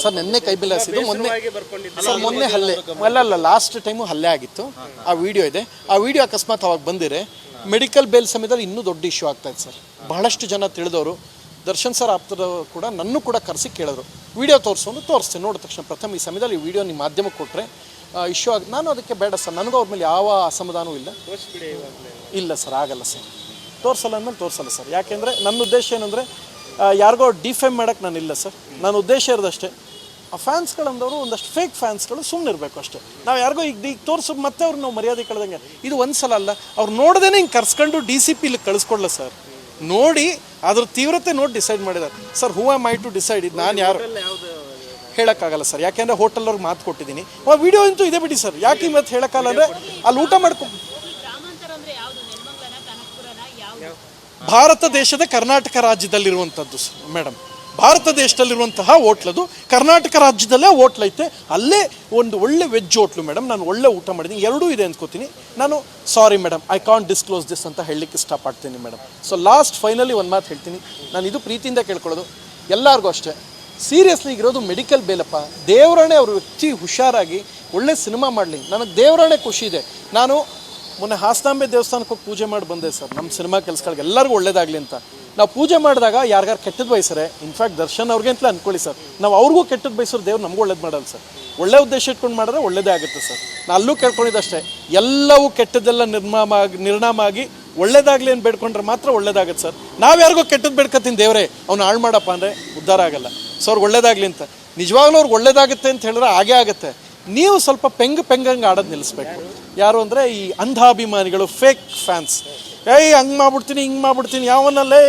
Sir ನಿನ್ನೆ ಕೈ bill ಹಾಸಿದ್ದು ಮೊನ್ನೆ ಸರ್ ಮೊನ್ನೆ ಹಲ್ಲೆ ಅಲ್ಲ ಅಲ್ಲ ಲಾಸ್ಟ್ ಟೈಮು ಹಲ್ಲೆ ಆಗಿತ್ತು. ಆ ವಿಡಿಯೋ ಇದೆ. ಆ ವಿಡಿಯೋ ಅಕಸ್ಮಾತ್ ಅವಾಗ ಬಂದಿರೆ ಮೆಡಿಕಲ್ ಬೇಲ್ ಸಮಯದಲ್ಲಿ ಇನ್ನೂ ದೊಡ್ಡ ಇಶ್ಯೂ ಆಗ್ತಾ ಇದೆ ಸರ್. ಬಹಳಷ್ಟು ಜನ ತಿಳಿದವರು ದರ್ಶನ್ ಸರ್ ಆಪ್ತರ ಕೂಡ ನನ್ನೂ ಕೂಡ ಕರೆಸಿ ಕೇಳಿದ್ರು. ವಿಡಿಯೋ ತೋರಿಸೋದು ತೋರಿಸ್ತೀನಿ. ನೋಡಿದ ತಕ್ಷಣ ಪ್ರಥಮ ಈ ಸಮಯದಲ್ಲಿ ಈ ವಿಡಿಯೋ ನಿಮ್ಮ ಮಾಧ್ಯಮಕ್ಕೆ ಕೊಟ್ಟರೆ ಇಶ್ಯೂ ಆಗಿ ನಾನು ಅದಕ್ಕೆ ಬೇಡ ಸರ್. ನನಗೂ ಅವ್ರ ಮೇಲೆ ಯಾವ ಅಸಮಾಧಾನವೂ ಇಲ್ಲ. ಇಲ್ಲ ಸರ್ ಆಗಲ್ಲ ಸರ್. ತೋರಿಸಲ್ಲ ಅಂದಮೇಲೆ ತೋರಿಸಲ್ಲ ಸರ್. ಯಾಕೆಂದರೆ ನನ್ನ ಉದ್ದೇಶ ಏನಂದರೆ ಯಾರಿಗೋ ಡಿಫೇಮ್ ಮಾಡೋಕ್ಕೆ ನಾನು ಇಲ್ಲ ಸರ್ ನನ್ನ ಉದ್ದೇಶ ಇರೋದಷ್ಟೇ. ಆ ಫ್ಯಾನ್ಸ್ಗಳಂದವರು ಒಂದಷ್ಟು ಫೇಕ್ ಫ್ಯಾನ್ಸ್ಗಳು ಸುಮ್ಮನೆ ಇರಬೇಕು ಅಷ್ಟೇ. ನಾವು ಯಾರಿಗೋ ಈಗ ಈಗ ತೋರಿಸೋ, ಮತ್ತೆ ಅವ್ರು ನಾವು ಮರ್ಯಾದೆ ಕಳೆದಂಗೆ. ಇದು ಒಂದು ಸಲ ಅಲ್ಲ, ಅವ್ರು ನೋಡ್ದೇನೆ ಹಿಂಗೆ ಕರ್ಸ್ಕೊಂಡು ಡಿ ಸಿ ಪಿ ಕಳಿಸ್ಕೊಡ್ಲ ಸರ್ ನೋಡಿ, ಅದ್ರ ತೀವ್ರತೆ ನೋಡಿ ಡಿಸೈಡ್ ಮಾಡಿದ್ದಾರೆ sir who I to decide ಇದು ನಾನು ಯಾರು? ಹೇಳೋಕ್ಕಾಗಲ್ಲ ಸರ್ ಯಾಕೆಂದರೆ ಹೋಟೆಲ್ವ್ರಿಗೆ ಮಾತು ಕೊಟ್ಟಿದ್ದೀನಿ. ವಿಡಿಯೋ ಅಂತೂ ಇದೆ ಬಿಡಿ ಸರ್ ಯಾಕೆ ಇವತ್ತು ಹೇಳೋಕ್ಕಾಗಲ್ಲ ಅಂದರೆ, ಅಲ್ಲಿ ಊಟ ಮಾಡ್ಕೊ ಭಾರತ ದೇಶದ ಕರ್ನಾಟಕ ರಾಜ್ಯದಲ್ಲಿರುವಂಥದ್ದು ಮೇಡಮ್ ಭಾರತ ದೇಶದಲ್ಲಿರುವಂತಹ ಹೋಟ್ಲದು ಕರ್ನಾಟಕ ರಾಜ್ಯದಲ್ಲೇ ಹೋಟ್ಲ್ ಐತೆ. ಅಲ್ಲೇ ಒಂದು ಒಳ್ಳೆ ವೆಜ್ ಹೋಟ್ಲು ಮೇಡಮ್ ನಾನು ಒಳ್ಳೆ ಊಟ ಮಾಡಿದ್ದೀನಿ. ಎರಡೂ ಇದೆ ಅಂದ್ಕೋತೀನಿ ನಾನು sorry madam I can't disclose this ಅಂತ ಹೇಳಲಿಕ್ಕೆ ಇಷ್ಟಪಡ್ತೀನಿ ಮೇಡಮ್ ಸೊ ಲಾಸ್ಟ್ ಫೈನಲಿ ಒಂದು ಮಾತು ಹೇಳ್ತೀನಿ. ನಾನು ಇದು ಪ್ರೀತಿಯಿಂದ ಕೇಳ್ಕೊಳ್ಳೋದು. ಎಲ್ಲರಿಗೂ ಅಷ್ಟೇ. ಸೀರಿಯಸ್ಲಿ ಇರೋದು ಮೆಡಿಕಲ್ ಬೇಲಪ್ಪ. ದೇವರಣೆ ಅವರು ವ್ಯಕ್ತಿ ಹುಷಾರಾಗಿ ಒಳ್ಳೆ ಸಿನಿಮಾ ಮಾಡಲಿ. ನನಗೆ ದೇವರಾಣೆ ಖುಷಿ ಇದೆ. ನಾನು ಮೊನ್ನೆ ಹಾಸನಾಂಬೆ ದೇವಸ್ಥಾನಕ್ಕೆ ಹೋಗಿ ಪೂಜೆ ಮಾಡಿ ಬಂದೆ ಸರ್. ನಮ್ಮ ಸಿನಿಮಾ ಕೆಲಸಗಳಿಗೆ ಎಲ್ಲರಿಗೂ ಒಳ್ಳೇದಾಗಲಿ ಅಂತ. ನಾವು ಪೂಜೆ ಮಾಡಿದಾಗ ಯಾರಿಗಾರು ಕೆಟ್ಟದ್ದು ಬಯಸ್ರೆ ಇನ್ಫ್ಯಾಕ್ಟ್ ದರ್ಶನ್ ಅವ್ರಿಗೆ ಅಂತಲೇ ಅನ್ಕೊಳ್ಳಿ ಸರ್. ನಾವು ಅವ್ರಿಗೂ ಕೆಟ್ಟದ್ದು ಬಯಸೋರು ದೇವ್ರು ನಮಗೂ ಒಳ್ಳೇದು ಮಾಡಲ್ಲ ಸರ್. ಒಳ್ಳೆ ಉದ್ದೇಶ ಇಟ್ಕೊಂಡು ಮಾಡಿದ್ರೆ ಒಳ್ಳೇದೇ ಆಗುತ್ತೆ ಸರ್. ನಾನು ಅಲ್ಲೂ ಕೇಳ್ಕೊಂಡಿದ್ದಷ್ಟೇ, ಎಲ್ಲವೂ ಕೆಟ್ಟದ್ದೆಲ್ಲ ನಿರ್ಮಾಮ ಆಗಿ ನಿರ್ಣಾಮ ಆಗಿ ಒಳ್ಳೇದಾಗಲಿ ಅಂತ ಬೇಡ್ಕೊಂಡ್ರೆ ಮಾತ್ರ ಒಳ್ಳೇದಾಗುತ್ತೆ ಸರ್. ನಾವು ಯಾರಿಗೂ ಕೆಟ್ಟದ್ದು ಬೇಡ್ಕತ್ತೀನಿ ದೇವರೇ, ಅವ್ನು ಹಾಳು ಮಾಡಪ್ಪ ಅಂದರೆ ಉದ್ಧಾರ ಆಗಲ್ಲ. ಸೊ ಅವ್ರಿಗೆ ಒಳ್ಳೇದಾಗಲಿ ಅಂತ. ನಿಜವಾಗ್ಲೂ ಅವ್ರಿಗೆ ಒಳ್ಳೇದಾಗುತ್ತೆ ಅಂತ ಹೇಳಿದ್ರೆ ಹಾಗೇ ಆಗುತ್ತೆ. ನೀವು ಸ್ವಲ್ಪ ಪೆಂಗ್ ಪೆಂಗಂಗೆ ಆಡೋದು ನಿಲ್ಲಿಸ್ಬೇಕು ಯಾರು ಅಂದರೆ ಈ ಅಂಧಾಭಿಮಾನಿಗಳು ಫೇಕ್ ಫ್ಯಾನ್ಸ್ ಏಯ್, ಹಂಗೆ ಮಾಡ್ಬಿಡ್ತೀನಿ, ಹಿಂಗೆ ಮಾಡ್ಬಿಡ್ತೀನಿ, ಯಾವನಲ್ಲೇ,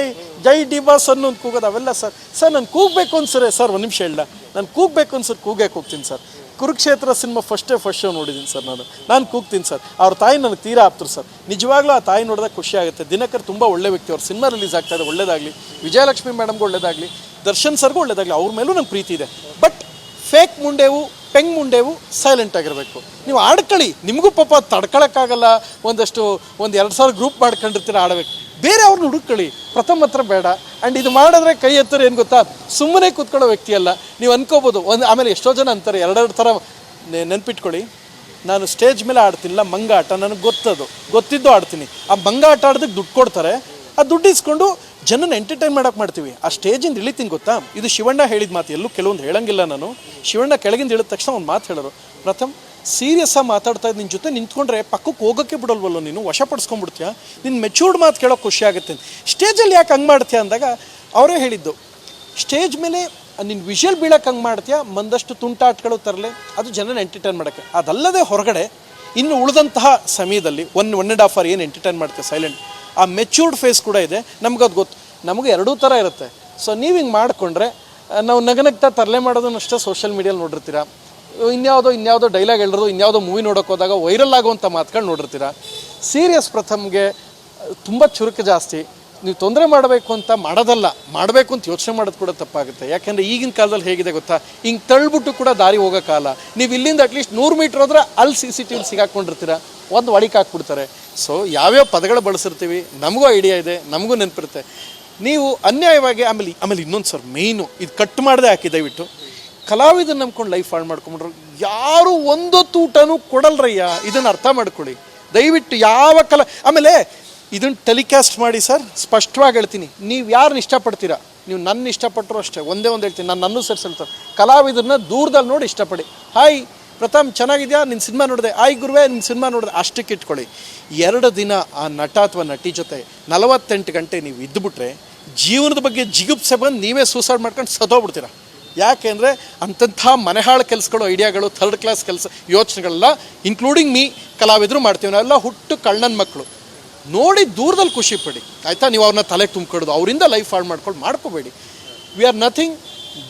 ಜೈ ಡಿಬಾ ಸನ್ನು ಒಂದು ಕೂಗೋದು ಅವೆಲ್ಲ ಸರ್. ಸರ್, ನಾನು ಕೂಗಬೇಕು ಅನ್ಸರೆ ಸರ್, ಒಂದು ನಿಮಿಷ ಹೇಳ ನಾನು ಕೂಗಬೇಕು ಅನ್ಸರ್ ಕೂಗೇ ಕೂಗ್ತೀನಿ ಸರ್. ಕುರುಕ್ಷೇತ್ರ ಸಿನಿಮಾ ಫಸ್ಟೇ ಫಸ್ಟ್ ಶೋ ನೋಡಿದ್ದೀನಿ ಸರ್, ನಾನು. ನಾನು ಕೂಗ್ತೀನಿ, ಸರ್. ಅವ್ರ ತಾಯಿ ನನಗೆ ತೀರಾ ಆಪ್ತರು, ಸರ್. ನಿಜವಾಗ್ಲೂ ಆ ತಾಯಿ ನೋಡಿದಾಗ ಖುಷಿ ಆಗುತ್ತೆ. ದಿನಕರ್ ತುಂಬ ಒಳ್ಳೆ ವ್ಯಕ್ತಿ. ಅವ್ರ ಸಿನಿಮಾ ರಿಲೀಸ್ ಆಗ್ತಾ ಇದೆ, ಒಳ್ಳೇದಾಗಲಿ. ವಿಜಯಲಕ್ಷ್ಮಿ ಮೇಡಮ್ಗೆ ಒಳ್ಳೇದಾಗಲಿ. ದರ್ಶನ್ ಸರ್ಗೂ ಒಳ್ಳೇದಾಗಲಿ. ಅವ್ರ ಮೇಲೂ ನಂಗೆ ಪ್ರೀತಿ ಇದೆ. ಬಟ್ ಫೇಕ್ ಮುಂಡೆವು ಪೆಂಗ್ ಮುಂಡೆವು ಸೈಲೆಂಟ್ ಆಗಿರಬೇಕು. ನೀವು ಆಡ್ಕೊಳ್ಳಿ. ನಿಮಗೂ ಪಾಪ ತಡ್ಕೊಳಕ್ಕಾಗಲ್ಲ. ಒಂದಷ್ಟು, ಒಂದು ಎರಡು ಸಾವಿರ ಗ್ರೂಪ್ ಮಾಡ್ಕೊಂಡಿರ್ತೀರ, ಆಡಬೇಕು. ಬೇರೆ ಅವ್ರನ್ನ ಹುಡುಕೊಳ್ಳಿ ಪ್ರಥಮ ಹತ್ರ ಬೇಡ. ಆ್ಯಂಡ್ ಇದು ಮಾಡಿದ್ರೆ ಕೈ ಎತ್ತರ ಏನು ಗೊತ್ತಾ? ಸುಮ್ಮನೆ ಕೂತ್ಕೊಳ್ಳೋ ವ್ಯಕ್ತಿ ಅಲ್ಲ. ನೀವು ಅನ್ಕೋಬೋದು. ಒಂದು, ಆಮೇಲೆ ಎಷ್ಟೋ ಜನ ಅಂತಾರೆ, ಎರಡೆರಡು ಥರ ನೆನ್ಪಿಟ್ಕೊಳ್ಳಿ. ನಾನು ಸ್ಟೇಜ್ ಮೇಲೆ ಆಡ್ತಿಲ್ಲ, ಮಂಗ ಆಟ. ನನಗೆ ಗೊತ್ತದು. ಗೊತ್ತಿದ್ದು ಆಡ್ತೀನಿ. ಆ ಮಂಗ ಆಟ ಆಡೋದಕ್ಕೆ ದುಡ್ಡು ಕೊಡ್ತಾರೆ. ಆ ದುಡ್ಡು ಇಸ್ಕೊಂಡು ಜನನ ಎಂಟರ್ಟೈನ್ ಮಾಡೋಕೆ ಮಾಡ್ತೀವಿ. ಆ ಸ್ಟೇಜಿಂದ ಇಳಿತೀನಿ ಗೊತ್ತಾ? ಇದು ಶಿವಣ್ಣ ಹೇಳಿದ ಮಾತು. ಎಲ್ಲೂ ಕೆಲವೊಂದು ಹೇಳಂಗಿಲ್ಲ ನಾನು. ಶಿವಣ್ಣ ಕೆಳಗಿಂದ ಹೇಳಿದ ತಕ್ಷಣ ಒಂದು ಮಾತು ಹೇಳೋರು. ಪ್ರಥಮ್ ಸೀರಿಯಸ್ ಆಗಿ ಮಾತಾಡ್ತಾ ಇದ್ದ ನಿನ್ನ ಜೊತೆ ನಿಂತ್ಕೊಂಡ್ರೆ ಪಕ್ಕಕ್ಕೆ ಹೋಗೋಕ್ಕೆ ಬಿಡಲ್ವಲ್ಲ ನೀನು? ವಶಪಡಿಸ್ಕೊಂಡ್ಬಿಡ್ತೀಯ ನಿನ್ನ ಮೆಚೂರ್ಡ್ ಮಾತು ಕೇಳೋಕೆ ಖುಷಿ ಆಗುತ್ತೆ. ಸ್ಟೇಜಲ್ಲಿ ಯಾಕೆ ಹಂಗೆ ಮಾಡ್ತೀಯ ಅಂದಾಗ ಅವರೇ ಹೇಳಿದ್ದು. ಸ್ಟೇಜ್ ಮೇಲೆ ನಿನ್ನ ವಿಷಲ್ ಬೀಳಕ್ಕೆ ಹಂಗೆ ಮಾಡ್ತೀಯ? ಒಂದಷ್ಟು ತುಂಟಾಟಗಳು ತರಲೆ. ಅದು ಜನನ ಎಂಟರ್ಟೈನ್ ಮಾಡೋಕ್ಕೆ. ಅದಲ್ಲದೆ ಹೊರಗಡೆ ಇನ್ನು ಉಳಿದಂತಹ ಸಮಯದಲ್ಲಿ one one and half hour ಏನು ಎಂಟರ್ಟೈನ್ ಮಾಡ್ತೀಯ? ಸೈಲೆಂಟ್ ಆ ಮೆಚ್ಯೂರ್ಡ್ ಫೇಸ್ ಕೂಡ ಇದೆ. ನಮ್ಗೆ ಅದು ಗೊತ್ತು. ನಮಗೆ ಎರಡೂ ಥರ ಇರುತ್ತೆ. ಸೊ ನೀವು ಹಿಂಗೆ ಮಾಡಿಕೊಂಡ್ರೆ ನಾವು ನಗನಗ್ತಾ ತರಲೆ ಮಾಡೋದನ್ನಷ್ಟೇ ಸೋಷಿಯಲ್ ಮೀಡಿಯಲ್ಲಿ ನೋಡಿರ್ತೀರ. ಇನ್ಯಾವುದೋ ಇನ್ಯಾವುದೋ ಡೈಲಾಗ್ ಹೇಳಿರೋದು ಇನ್ಯಾವುದೋ ಮೂವಿ ನೋಡೋಕೆ ಹೋದಾಗ ವೈರಲ್ ಆಗುವಂಥ ಮಾತುಗಳು ನೋಡಿರ್ತೀರ. ಸೀರಿಯಸ್ ಪ್ರಥಮ್ಗೆ ತುಂಬ ಚುರುಕು ಜಾಸ್ತಿ. ನೀವು ತೊಂದರೆ ಮಾಡಬೇಕು ಅಂತ ಮಾಡೋದಲ್ಲ, ಮಾಡಬೇಕು ಅಂತ ಯೋಚನೆ ಮಾಡೋದು ಕೂಡ ತಪ್ಪಾಗುತ್ತೆ. ಯಾಕೆಂದರೆ ಈಗಿನ ಕಾಲದಲ್ಲಿ ಹೇಗಿದೆ ಗೊತ್ತಾ? ಹಿಂಗೆ ತಳ್ಳಿಬಿಟ್ಟು ಕೂಡ ದಾರಿ ಹೋಗೋ ಕಾಲ. ನೀವು ಇಲ್ಲಿಂದ ಅಟ್ಲೀಸ್ಟ್ ನೂರು ಮೀಟ್ರ್ ಹೋದ್ರೆ ಅಲ್ಲಿ ಸಿ ಸಿ ಟಿ ವಿಲಿ ಸಿಗಾಕೊಂಡಿರ್ತೀರ. ಒಂದು ಒಳಿಕ್ ಹಾಕ್ಬಿಡ್ತಾರೆ. ಸೊ ಯಾವ್ಯಾವ ಪದಗಳು ಬಳಸಿರ್ತೀವಿ, ನಮಗೂ ಐಡಿಯಾ ಇದೆ, ನಮಗೂ ನೆನಪಿರುತ್ತೆ. ನೀವು ಅನ್ಯಾಯವಾಗಿ ಆಮೇಲೆ ಆಮೇಲೆ ಇನ್ನೊಂದು ಸರ್ ಮೇಯ್ನು ಇದು ಕಟ್ ಮಾಡದೆ ಹಾಕಿ, ದಯವಿಟ್ಟು. ಕಲಾವಿದನ್ನ ನಂಬ್ಕೊಂಡು ಲೈಫ್ ಹಾಳು ಮಾಡ್ಕೊಂಡ್ರು ಯಾರು ಒಂದೊತ್ತು ಊಟನೂ ಕೊಡಲ್ರಯ್ಯ, ಇದನ್ನು ಅರ್ಥ ಮಾಡ್ಕೊಳ್ಳಿ. ದಯವಿಟ್ಟು ಯಾವ ಕಲಾ, ಆಮೇಲೆ ಇದನ್ನು ಟೆಲಿಕಾಸ್ಟ್ ಮಾಡಿ ಸರ್ ಸ್ಪಷ್ಟವಾಗಿ ಹೇಳ್ತೀನಿ. ನೀವು ಯಾರನ್ನ ಇಷ್ಟಪಡ್ತೀರಾ? ನೀವು ನನ್ನ ಇಷ್ಟಪಟ್ಟರು ಅಷ್ಟೇ, ಒಂದೇ ಒಂದು ಹೇಳ್ತೀನಿ. ನಾನು ನನ್ನ ಸೇರಿಸಲ್ತ ಕಲಾವಿದರನ್ನ ದೂರದಲ್ಲಿ ನೋಡಿ ಇಷ್ಟಪಡಿ. ಹಾಯ್ ಪ್ರಥಮ್ ಚೆನ್ನಾಗಿದೆಯಾ? ನಿನ್ನ ಸಿನಿಮಾ ನೋಡಿದೆ. ಆಯ್ ಗುರುವೆ ನಿಮ್ಮ ಸಿನಿಮಾ ನೋಡಿದೆ. ಅಷ್ಟಕ್ಕೆ ಇಟ್ಕೊಳ್ಳಿ. ಎರಡು ದಿನ ಆ ನಟ ಅಥವಾ ನಟಿ ಜೊತೆ ನಲವತ್ತೆಂಟು ಗಂಟೆ ನೀವು ಇದ್ದುಬಿಟ್ರೆ ಜೀವನದ ಬಗ್ಗೆ ಜಿಗುಪ್ಸೆ ಬಂದು ನೀವೇ ಸೂಸೈಡ್ ಮಾಡ್ಕೊಂಡು ಸದೋಗ್ಬಿಡ್ತೀರ ಯಾಕೆಂದರೆ ಅಂಥಂಥ ಮನೆಹಾಳು ಕೆಲಸಗಳು, ಐಡಿಯಾಗಳು ಥರ್ಡ್ ಕ್ಲಾಸ್ ಕೆಲಸ, ಯೋಚನೆಗಳೆಲ್ಲ ಇನ್ಕ್ಲೂಡಿಂಗ್ ಮೀ ಕಲಾವಿದರು ಮಾಡ್ತೀವಿ. ನಾವೆಲ್ಲ ಹುಟ್ಟು ಕಳ್ಳನ ಮಕ್ಕಳು ನೋಡಿ ದೂರದಲ್ಲಿ ಖುಷಿ ಪಡಿ. ಆಯಿತಾ? ನೀವು ಅವ್ರನ್ನ ತಲೆಗೆ ತುಂಬ್ಕೊಡೋದು. ಅವರಿಂದ ಲೈಫ್ ಹಾಳು ಮಾಡ್ಕೊಂಡು ಮಾಡ್ಕೋಬೇಡಿ. ವಿ ಆರ್ ನಥಿಂಗ್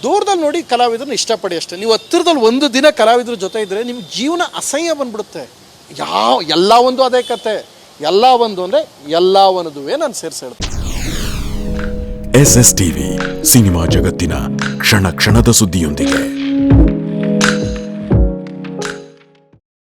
ದೂರದಲ್ಲಿ ನೋಡಿ ಕಲಾವಿದರನ್ನ ಇಷ್ಟಪಡಿ ಅಷ್ಟೇ. ನೀವು ಹತ್ತಿರದಲ್ಲಿ ಒಂದು ದಿನ ಕಲಾವಿದ್ರ ಜೊತೆ ಇದ್ದರೆ ನಿಮ್ಮ ಜೀವನ ಅಸಹ್ಯ ಬಂದ್ಬಿಡುತ್ತೆ. ಯಾವ, ಎಲ್ಲ ಒಂದು ಅದೇ ಕತೆ. ಎಲ್ಲ ಒಂದು ಅಂದರೆ ಎಲ್ಲ ಒಂದುವೇ ನಾನು ಸೇರಿಸಿ ಹೇಳ್ತೀನಿ. ಎಸ್ ಎಸ್ ಟಿವಿ ಸಿನಿಮಾ ಜಗತ್ತಿನ ಕ್ಷಣ ಕ್ಷಣದ ಸುದ್ದಿಯೊಂದಿಗೆ.